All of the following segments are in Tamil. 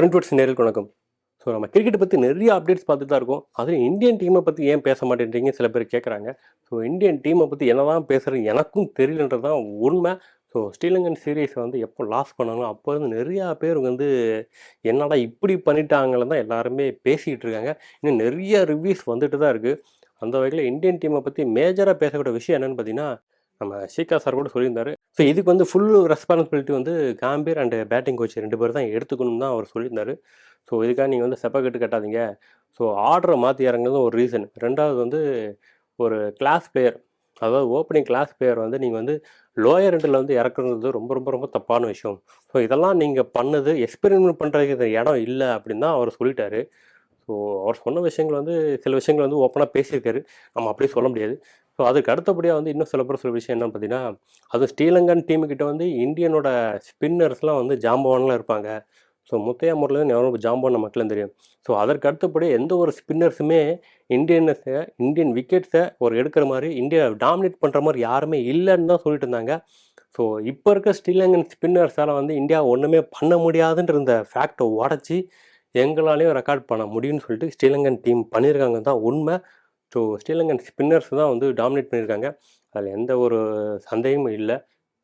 ஃப்ரெண்ட் வுட்ஸ் நேரில் வணக்கம். ஸோ நம்ம கிரிக்கெட் பற்றி நிறைய அப்டேட்ஸ் பார்த்துட்டு தான் இருக்கோம். அதுவும் இந்தியன் டீமை பற்றி ஏன் பேச மாட்டேன்றீங்க சில பேர் கேட்குறாங்க ஸோ இந்தியன் டீமை பற்றி என்னதான் பேசுகிறது எனக்கும் தெரியலன்றது தான் உண்மை. ஸோ ஸ்ரீலங்கன் சீரீஸை வந்து எப்போ லாஸ் பண்ணாங்களோ அப்போ வந்து நிறையா பேர் வந்து என்னடா இப்படி பண்ணிட்டாங்கன்னு தான் எல்லாருமே பேசிக்கிட்டு இருக்காங்க. இன்னும் நிறைய ரிவ்யூஸ் வந்துட்டு தான் இருக்குது அந்த வகையில் இந்தியன் டீமை பற்றி மேஜராக பேசக்கூடிய விஷயம் என்னென்னு பார்த்தீங்கன்னா நம்ம ஷீகா சார் கூட சொல்லியிருந்தாரு. ஸோ இதுக்கு வந்து ஃபுல் ரெஸ்பான்சிபிலிட்டி வந்து காம்பீர் அண்டு பேட்டிங் கோச் ரெண்டு பேர் தான் எடுத்துக்கணும் தான் அவர் சொல்லியிருந்தாரு. ஸோ இதுக்காக நீங்கள் வந்து செப்ப கட்டு கட்டாதீங்க. ஸோ ஆர்டரை மாற்றி இறங்குறது ஒரு ரீசன் ரெண்டாவது வந்து ஒரு கிளாஸ் பிளேயர் அதாவது ஓப்பனிங் கிளாஸ் பிளேயர் வந்து நீங்கள் வந்து லோயர் ரெண்டில் வந்து இறக்குறது ரொம்ப ரொம்ப ரொம்ப தப்பான விஷயம். ஸோ இதெல்லாம் நீங்கள் பண்ணது எக்ஸ்பெரிமெண்ட் பண்ணுறதுக்கு இந்த இடம் இல்லை அப்படின்னு தான் அவர் சொல்லிட்டாரு. ஸோ அவர் சொன்ன விஷயங்கள் வந்து சில விஷயங்கள் வந்து ஓப்பனாக பேசியிருக்காரு. நம்ம அப்படியே சொல்ல முடியாது. ஸோ அதுக்கு அடுத்தபடியாக வந்து இன்னும் சில பேர் சில விஷயம் என்ன பார்த்தீங்கன்னா அதுவும் ஸ்ரீலங்கன் டீமுக்கிட்ட வந்து இந்தியனோட ஸ்பின்னர்ஸ்லாம் வந்து ஜாம்பவான்லாம் இருப்பாங்க. ஸோ முத்தையா முரளிதரன் எவ்வளோ ஜாம்பவான் நமக்குலாம் தெரியும். ஸோ அதற்கு அடுத்தபடி எந்த ஒரு ஸ்பின்னர்ஸுமே இந்தியன்ஸை இந்தியன் விக்கெட்ஸை ஒரு எடுக்கிற மாதிரி இந்தியா டாமினேட் பண்ணுற மாதிரி யாருமே இல்லைன்னு தான் சொல்லிட்டு இருந்தாங்க. ஸோ இப்போ இருக்க ஸ்ரீலங்கன் ஸ்பின்னர்ஸால் வந்து இந்தியா ஒன்றுமே பண்ண முடியாதுன்ற இந்த ஃபேக்டை உடச்சி எங்களாலையும் ரெக்கார்ட் பண்ண முடியும்னு சொல்லிட்டு ஸ்ரீலங்கன் டீம் பண்ணியிருக்காங்க தான் உண்மை. ஸோ ஸ்ரீலங்கன் ஸ்பின்னர்ஸ் தான் வந்து டாமினேட் பண்ணியிருக்காங்க. அதில் எந்த ஒரு சந்தேகமும் இல்லை.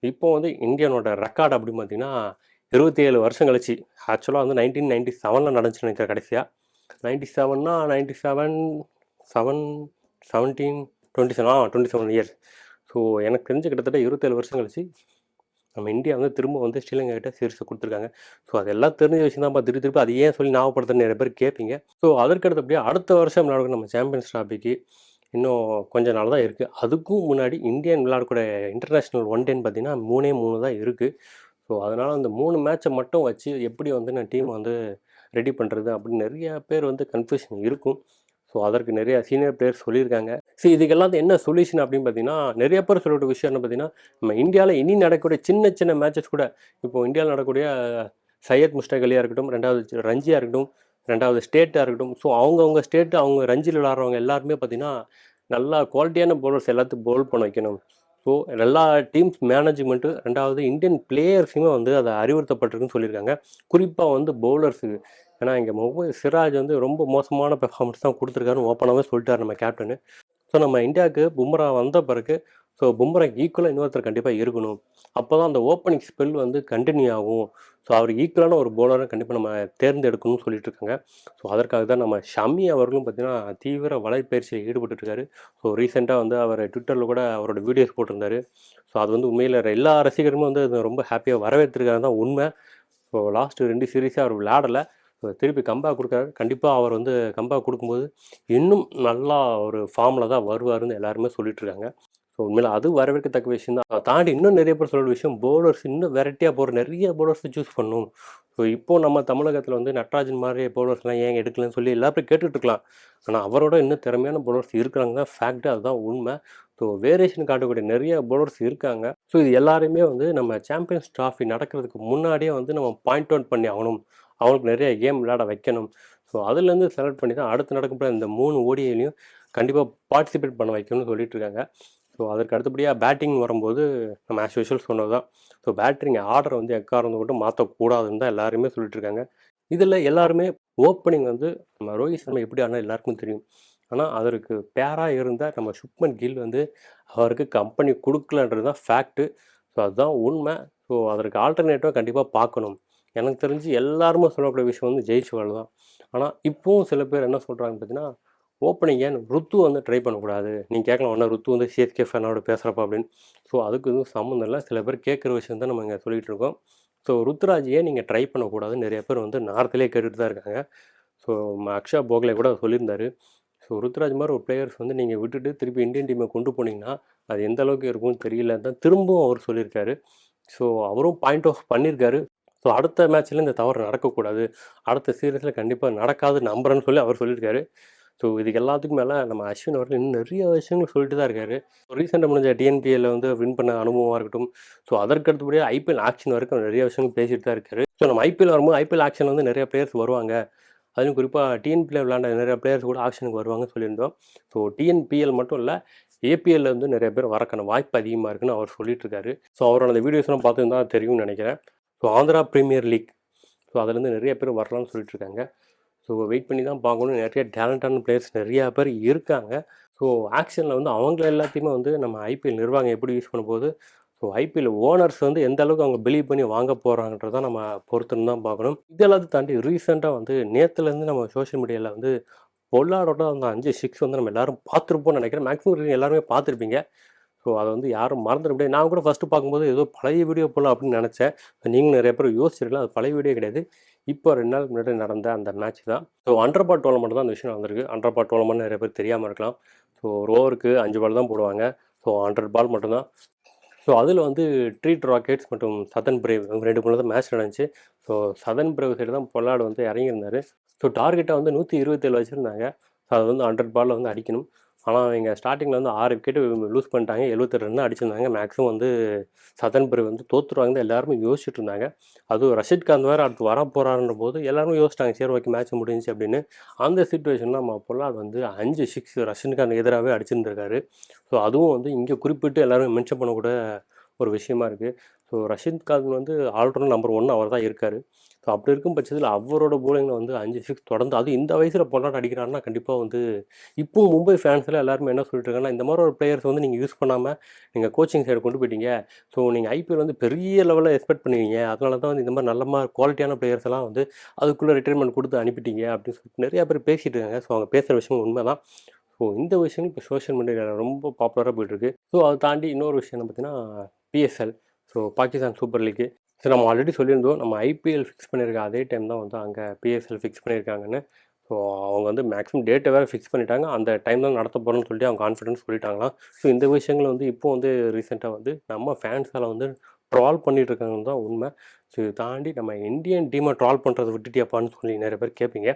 இப்போ வந்து இந்தியனோட ரெக்கார்டு அப்படின்னு பார்த்தீங்கன்னா இருபத்தி ஏழு வருஷம் கழிச்சு ஆக்சுவலாக வந்து நைன்டீன் நைன்டி செவனில் நடந்துச்சு நினைக்கிற கடைசியாக ninety செவன்னா ninety seven seven seventeen twenty seven ah twenty seven years so எனக்கு தெரிஞ்சு கிட்டத்தட்ட இருபத்தேழு வருஷம் கழிச்சு நம்ம இந்தியா வந்து திரும்ப வந்து ஸ்ரீலங்கா கிட்ட சீரிஸை கொடுத்துருக்காங்க. ஸோ அதெல்லாம் தெரிஞ்ச விஷயம் தான் திருப்பி திருப்பி அது ஏன் சொல்லி ஞாபகப்படுத்த நிறைய பேர் கேட்பீங்க. ஸோ அதற்கு அடுத்தபடியே அடுத்த வருஷம் நடக்கும் நம்ம சாம்பியன்ஸ் ட்ராஃபிக்கு இன்னும் கொஞ்ச நாள் தான் இருக்குது அதுக்கும் முன்னாடி இந்தியன் விளையாடக்கூடிய இன்டர்நேஷ்னல் ஒன் டேன்னு பார்த்தீங்கன்னா மூணே மூணு தான் இருக்குது ஸோ அதனால் அந்த மூணு மேட்சை மட்டும் வச்சு எப்படி வந்து நான் டீம் வந்து ரெடி பண்ணுறது அப்படின்னு நிறைய பேர் வந்து கன்ஃபியூஷன் இருக்கும். ஸோ அதற்கு நிறைய சீனியர் பிளேயர்ஸ் சொல்லியிருக்காங்க. ஸோ இதுக்கெல்லாம் என்ன சொல்யூஷன் அப்படின்னு பார்த்தீங்கன்னா நிறைய பேர் சொல்லக்கூடிய விஷயம் என்ன பார்த்தீங்கன்னா நம்ம இந்தியாவில் இனி நடக்கக்கூடிய சின்ன சின்ன மேட்சஸ் கூட இப்போ இந்தியாவில் நடக்கக்கூடிய சையத் முஸ்டாக் அலியாக இருக்கட்டும் ரெண்டாவது ரஞ்சியாக இருக்கட்டும் ரெண்டாவது ஸ்டேட்டாக இருக்கட்டும் ஸோ அவங்கவுங்க ஸ்டேட்டு அவங்க ரஞ்சியில் விளாட்றவங்க எல்லாருமே பார்த்தீங்கன்னா நல்லா குவாலிட்டியான பவுலர்ஸ் எல்லாத்துக்கும் பவுல் பண்ண வைக்கணும். ஸோ எல்லா டீம்ஸ் மேனேஜ்மெண்ட்டு ரெண்டாவது இந்தியன் பிளேயர்ஸுமே வந்து அதை அறிவுறுத்தப்பட்டிருக்குன்னு சொல்லியிருக்காங்க. குறிப்பாக வந்து பவுலர்ஸுக்கு ஏன்னா இங்கே முகமது சிராஜ் வந்து ரொம்ப மோசமான பெர்ஃபார்மன்ஸ் தான் கொடுத்துருக்காருன்னு ஓப்பனாகவே சொல்லிட்டார் நம்ம கேப்டனு ஸோ நம்ம இந்தியாவுக்கு பும்ரா வந்த பிறகு ஸோ பும்ராக்கு ஈக்குவலாக இன்னொருத்தர் கண்டிப்பாக இருக்கணும். அப்போ தான் அந்த ஓப்பனிங் ஸ்பெல் வந்து கண்டினியூ ஆகும். ஸோ அவர் ஈக்குவலான ஒரு போலரை கண்டிப்பாக நம்ம தேர்ந்தெடுக்கணும்னு சொல்லிட்டு இருக்காங்க. ஸோ அதற்காக தான் நம்ம ஷமி அவர்களும் பார்த்தீங்கன்னா தீவிர வலைப்பயிற்சியில் ஈடுபட்டுருக்காரு ஸோ ரீசெண்டாக வந்து அவர் ட்விட்டரில் கூட அவரோட வீடியோஸ் போட்டிருந்தாரு. ஸோ அது வந்து உண்மையில் எல்லா ரசிகருமே வந்து ரொம்ப ஹாப்பியாக வரவேற்றிருக்காரு தான் உண்மை. ஸோ லாஸ்ட்டு ரெண்டு சீரீஸாக அவர் விளையாடலை. திருப்பி கம்பா கொடுக்குறாரு. கண்டிப்பாக அவர் வந்து கம்பா கொடுக்கும்போது இன்னும் நல்லா ஒரு ஃபார்மில் தான் வருவாருன்னு எல்லாருமே சொல்லிட்டுருக்காங்க. ஸோ உண்மையில் அது வரவேற்கத்தக்க விஷயம் தான். அதை தாண்டி இன்னும் நிறைய பேர் சொல்கிற விஷயம் போலர்ஸ் இன்னும் வெரைட்டியாக போகிற நிறைய போலர்ஸை சூஸ் பண்ணணும் ஸோ இப்போது நம்ம தமிழகத்தில் வந்து நட்ராஜன் மாதிரி போலர்ஸ்லாம் ஏன் எடுக்கலன்னு சொல்லி எல்லாரும் பேரும் இருக்கலாம். ஆனால் அவரோட இன்னும் திறமையான போலர்ஸ் இருக்கிறாங்க. தான் ஃபேக்ட் அதுதான் உண்மை. ஸோ வேரியேஷன் காட்டக்கூடிய நிறைய போலர்ஸ் இருக்காங்க. ஸோ இது எல்லாருமே வந்து நம்ம சாம்பியன்ஸ் ட்ராஃபி நடக்கிறதுக்கு முன்னாடியே வந்து நம்ம பாயிண்ட் அவுட் பண்ணி ஆகணும். அவங்களுக்கு நிறைய கேம் விளையாட வைக்கணும். ஸோ அதுலேருந்து செலக்ட் பண்ணி தான் அடுத்து நடக்கக்கூடிய இந்த மூணு ஓடிஐலையும் கண்டிப்பாக பார்ட்டிசிபேட் பண்ண வைக்கணும்னு சொல்லிட்டு இருக்காங்க ஸோ அதற்கு அடுத்தபடியாக பேட்டிங் வரும்போது நம்ம ஆஸ் யூஷுவல் சொன்னது தான். ஸோ பேட்டிங் ஆர்டர் வந்து எக்காரந்து மட்டும் மாற்றக்கூடாதுன்னு தான் எல்லாருமே சொல்லிட்டு இருக்காங்க இதில் எல்லாருமே ஓப்பனிங் வந்து நம்ம ரோஹித் சர்மா எப்படி ஆனால் எல்லாருக்கும் தெரியும். ஆனால் அதற்கு பேராக இருந்தால் நம்ம சுப்மன் கில் வந்து அவருக்கு கம்பெனி கொடுக்கலன்றது தான் ஃபேக்ட்டு ஸோ அதுதான் உண்மை. ஸோ அதற்கு ஆல்டர்னேட்டிவாக கண்டிப்பாக பார்க்கணும். எனக்கு தெரிஞ்சு எல்லாருமே சொல்லக்கூடிய விஷயம் வந்து ஜெயிச்சுவால் தான். ஆனால் இப்போவும் சில பேர் என்ன சொல்கிறாங்கன்னு பார்த்தீங்கன்னா ஓப்பனிங் ஏன் ருத்து வந்து ட்ரை பண்ணக்கூடாது. நீங்கள் கேட்கலாம் ஒன்றா ருத்து வந்து சிஎஸ்கே ஃபேனோட பேசுகிறப்ப அப்படின்னு. ஸோ அதுக்கு எதுவும் சம்மந்தம் இல்லை. சில பேர் கேட்குற விஷயம் தான் நம்ம இங்கே சொல்லிகிட்டு இருக்கோம். ஸோ ருத்ராஜ் ஏன் நீங்கள் ட்ரை பண்ணக்கூடாதுன்னு நிறைய பேர் வந்து நார்த்திலே கேட்டுட்டு தான் இருக்காங்க. ஸோ அக்ஷா போக்லே கூட சொல்லியிருந்தார். ஸோ ருத்ராஜ் மாதிரி ஒரு பிளேயர்ஸ் வந்து நீங்கள் விட்டுட்டு திருப்பி இந்தியன் டீமை கொண்டு போனீங்கன்னா அது எந்த அளவுக்கு இருக்கும்னு தெரியல தான் திரும்பவும் அவர் சொல்லியிருக்காரு. ஸோ அவரும் பாயிண்ட் ஆஃப் பண்ணியிருக்காரு. ஸோ அடுத்த மேட்ச்சில் இந்த தவறு நடக்கக்கூடாது. அடுத்த சீரியஸில் கண்டிப்பாக நடக்காது நம்புறேன்னு சொல்லி அவர் சொல்லியிருக்காரு. ஸோ இதுக்கு எல்லாத்துக்கும் மேலே நம்ம அஸ்வின் அவர்கள் இன்னும் நிறைய விஷயங்கள் சொல்லிட்டு தான் இருக்காரு. ரீசெண்டாக முடிஞ்ச டிஎன்பிஎல்ல வந்து வின் பண்ண அனுபவமாக இருக்கட்டும். ஸோ அதற்கு அடுத்தபடியே ஐபிஎல் ஆக்ஷன் வரைக்கும் நிறைய விஷயங்கள் பேசிட்டு தான் இருக்காரு. ஸோ நம்ம ஐபிஎல் வரும்போது ஐபிஎல் ஆக்ஷன் வந்து நிறைய பிளேயர்ஸ் வருவாங்க. அதுவும் குறிப்பாக டிஎன்பிஎல் விளாண்ட நிறைய பிளேயர்ஸ் கூட ஆக்ஷனுக்கு வருவாங்கன்னு சொல்லியிருந்தோம். ஸோ டிஎன்பிஎல் மட்டும் இல்லை ஏபிஎல்ல வந்து நிறைய பேர் வரக்கான வாய்ப்பு அதிகமாக இருக்குன்னு அவர் சொல்லிட்டு இருக்காரு. ஸோ அவரோட அந்த வீடியோஸ்லாம் பார்த்துருந்தா தெரியும்னு நினைக்கிறேன். So Andhra premier league so அதுலேருந்து நிறைய பேர் வரலாம்னு சொல்லிட்டு இருக்காங்க ஸோ வெயிட் பண்ணி தான் பார்க்கணும். நிறைய டேலண்டான பிளேயர்ஸ் நிறையா பேர் இருக்காங்க. ஸோ ஆக்ஷனில் வந்து அவங்கள எல்லாத்தையுமே வந்து நம்ம ஐபிஎல் நிர்வாகம் எப்படி யூஸ் பண்ண போகுது ஸோ ஐபிஎல் ஓனர்ஸ் வந்து எந்த அளவுக்கு அவங்க பிலீவ் பண்ணி வாங்க போகிறாங்கன்றத நம்ம பொறுத்துன்னு தான் பார்க்கணும். இதெல்லாத்தையும் தாண்டி ரீசெண்டாக வந்து நேற்றுலேருந்து நம்ம சோஷியல் மீடியாவில் வந்து பொல்லாடோட அந்த அஞ்சு சிக்ஸ் வந்து நம்ம எல்லாரும் பார்த்துருப்போம்னு நினைக்கிறேன். மேக்ஸிமம் எல்லாருமே பார்த்துருப்பீங்க. ஸோ அதை வந்து யாரும் மறந்துட முடியாது. நான் கூட ஃபஸ்ட்டு பார்க்கும்போது ஏதோ பழைய வீடியோ போல அப்படின்னு நினச்சேன். நீங்களும் நிறைய பேர் யோசிச்சிருக்கலாம். அது பழைய வீடியோ கிடையாது. இப்போ ரெண்டு நாள் முன்னாடி நடந்த அந்த மேட்ச் தான். ஸோ அண்டர் பால் டோர்னமெண்ட் தான் அந்த விஷயம் வந்திருக்கு. அண்டர் பால் டோர்னமெண்ட் நிறைய பேர் தெரியாமல் இருக்கலாம். ஸோ ரோவருக்கு அஞ்சு பால் தான் போடுவாங்க. ஸோ ஹண்ட்ரட் பால் மட்டும்தான். ஸோ அதில் வந்து ட்ரீட் ராக்கெட்ஸ் மற்றும் சதன் பிரேவ் இவங்க ரெண்டு மூணு தான் மேட்ச் நடந்துச்சு. ஸோ சதன் பிரேவ் சைடு தான் பொல்லாடு வந்து இறங்கியிருந்தார். ஸோ டார்கெட்டை வந்து நூற்றி இருபத்தேழு வச்சுருந்தாங்க. ஸோ அது வந்து ஹண்ட்ரட் பாலில் வந்து அடிக்கணும். ஆனால் அவங்க ஸ்டார்டிங்கில் வந்து ஆறு விக்கெட்டு லூஸ் பண்ணிட்டாங்க. எழுபத்தி ரன் அடிச்சிருந்தாங்க. மேக்ஸிமம் வந்து சதன் பிறகு வந்து தோற்றுருவாங்க எல்லாருமே யோசிச்சுட்டு இருந்தாங்க. அதுவும் ரஷித் காந்த் வேறு அடுத்து வர போகிறாருன்ற போது எல்லாருமே யோசிச்சிட்டாங்க. சரி ஓகே மேட்ச் முடிஞ்சுச்சு அப்படின்னு. அந்த சுச்சுவேஷனில் நம்ம பொல்லாட் வந்து அஞ்சு சிக்ஸ் ரஷித் காந்த் எதிராகவே அடிச்சிருந்துருக்காரு. ஸோ அதுவும் வந்து இங்கே குறிப்பிட்டு எல்லாருமே மென்ஷன் பண்ணக்கூட ஒரு விஷயமா இருக்குது ஸோ ரஷித் கான் வந்து ஆல்ரவுண்டர் நம்பர் ஒன் அவர் தான் இருக்கார். ஸோ அப்படி இருக்கும் பட்சத்தில் அவரோட போலிங்கில் வந்து அஞ்சு சிக்ஸ் தொடர்ந்து அது இந்த வயசில் பொல்லாட் அடிக்கிறாருன்னா கண்டிப்பாக வந்து இப்போவும் மும்பை ஃபேன்ஸில் எல்லாருமே என்ன சொல்லிட்டு இருக்காங்கன்னா இந்த மாதிரி ஒரு பிளேயர்ஸ் வந்து நீங்கள் யூஸ் பண்ணாமல் நீங்கள் கோச்சிங் சைடு கொண்டு போயிட்டீங்க. ஸோ நீங்கள் ஐபிஎல் வந்து பெரிய லெவலில் எக்ஸ்பெக்ட் பண்ணுவீங்க. அதனால தான் வந்து இந்த மாதிரி நல்ல மாதிரி குவாலிட்டியான பிளேயர்ஸ் எல்லாம் வந்து அதுக்குள்ளே ரிட்டைர்மெண்ட் கொடுத்து அனுப்பிட்டீங்க அப்படின்னு சொல்லிட்டு நிறையா பேர் பேசிகிட்டு இருக்காங்க. ஸோ அவங்க பேசுகிற விஷயம் உண்மை தான் ஸோ இந்த விஷயம் இப்போ சோஷியல் மீடியாவில் ரொம்ப பாப்புலராக போயிட்டுருக்கு ஸோ அதை தாண்டி இன்னொரு விஷயம் என்ன பார்த்தீங்கன்னா PSL so Pakistan super league so நம்ம ஆல்ரெடி சொல்லியிருந்தோம் நம்ம ஐபிஎல் ஃபிக்ஸ் பண்ணியிருக்க அதே டைம் தான் வந்து அங்கே பிஎஸ்எல் ஃபிக்ஸ் பண்ணியிருக்காங்கன்னு. ஸோ அவங்க வந்து மேக்ஸிமம் டேட்டை வேறு ஃபிக்ஸ் பண்ணிட்டாங்க. அந்த டைம் தான் நடத்த போகிறோம்னு சொல்லிட்டு அவங்க கான்ஃபிடன்ஸ் சொல்லிட்டாங்களாம். ஸோ இந்த விஷயங்கள் வந்து இப்போ வந்து ரீசெண்டாக வந்து நம்ம ஃபேன்ஸால் வந்து ட்ரால் பண்ணிட்டு இருக்காங்கன்னு தான் உண்மை. ஸோ இதை தாண்டி நம்ம இந்தியன் டீமை ட்ரால் பண்ணுறதை விட்டுட்டியாப்பான்னு சொல்லி நிறைய பேர் கேட்பீங்க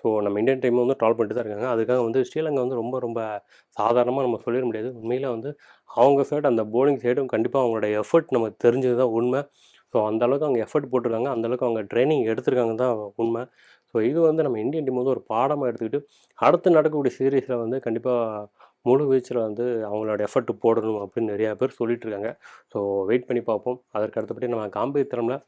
ஸோ நம்ம இந்தியன் டீமை வந்து ட்ரால் பண்ணிட்டு தான் இருக்காங்க. அதுக்காக வந்து ஸ்ரீலங்கா வந்து ரொம்ப ரொம்ப சாதாரணமாக நம்ம சொல்லிட முடியாது. உண்மையில் வந்து அவங்க சைடு அந்த போலிங் சைடும் கண்டிப்பாக அவங்களோட எஃபர்ட் நமக்கு தெரிஞ்சது தான் உண்மை. ஸோ அந்த அளவுக்கு அவங்க எஃபர்ட் போட்டிருக்காங்க. அந்த அளவுக்கு அவங்க ட்ரைனிங் எடுத்திருக்காங்க தான் உண்மை. ஸோ இது வந்து நம்ம இந்தியன் டீம் வந்து ஒரு பாடமாக எடுத்துக்கிட்டு அடுத்து நடக்கக்கூடிய சீரீஸில் வந்து கண்டிப்பாக முழு வீச்சில் வந்து அவங்களோட எஃபர்ட் போடணும் அப்படின்னு நிறையா பேர் சொல்லிட்டு இருக்காங்க. ஸோ வெயிட் பண்ணி பார்ப்போம். அதற்கு அடுத்தபடி நம்ம காம்பேத்திரமில்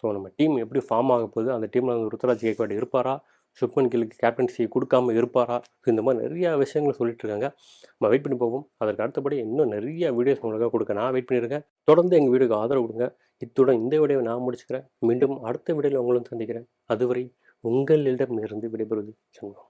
ஸோ நம்ம டீம் எப்படி ஃபார்ம் ஆக போகுது அந்த டீமில் வந்து ருத்ராஜ் கேக்வாட் இருப்பாரா? சுப்மன் கிலுக்கு கேப்டன்சி கொடுக்காம இருப்பாரா? ஸோ இந்த மாதிரி நிறையா விஷயங்கள் சொல்லிட்டு இருக்காங்க. நம்ம வெயிட் பண்ணி போவோம் அதற்கு அடுத்தபடி இன்னும் நிறைய வீடியோஸ் உங்களுக்காக கொடுக்க நான் வெயிட் பண்ணியிருக்கேன் தொடர்ந்து எங்கள் வீடியோக்கு ஆதரவு கொடுங்க. இத்துடன் இந்த வீடியோவை நான் முடிச்சுக்கிறேன். மீண்டும் அடுத்த வீடியோவில் உங்களும் சந்திக்கிறேன். அதுவரை உங்களிடமிருந்து விடைபெறுவது சண்முகம்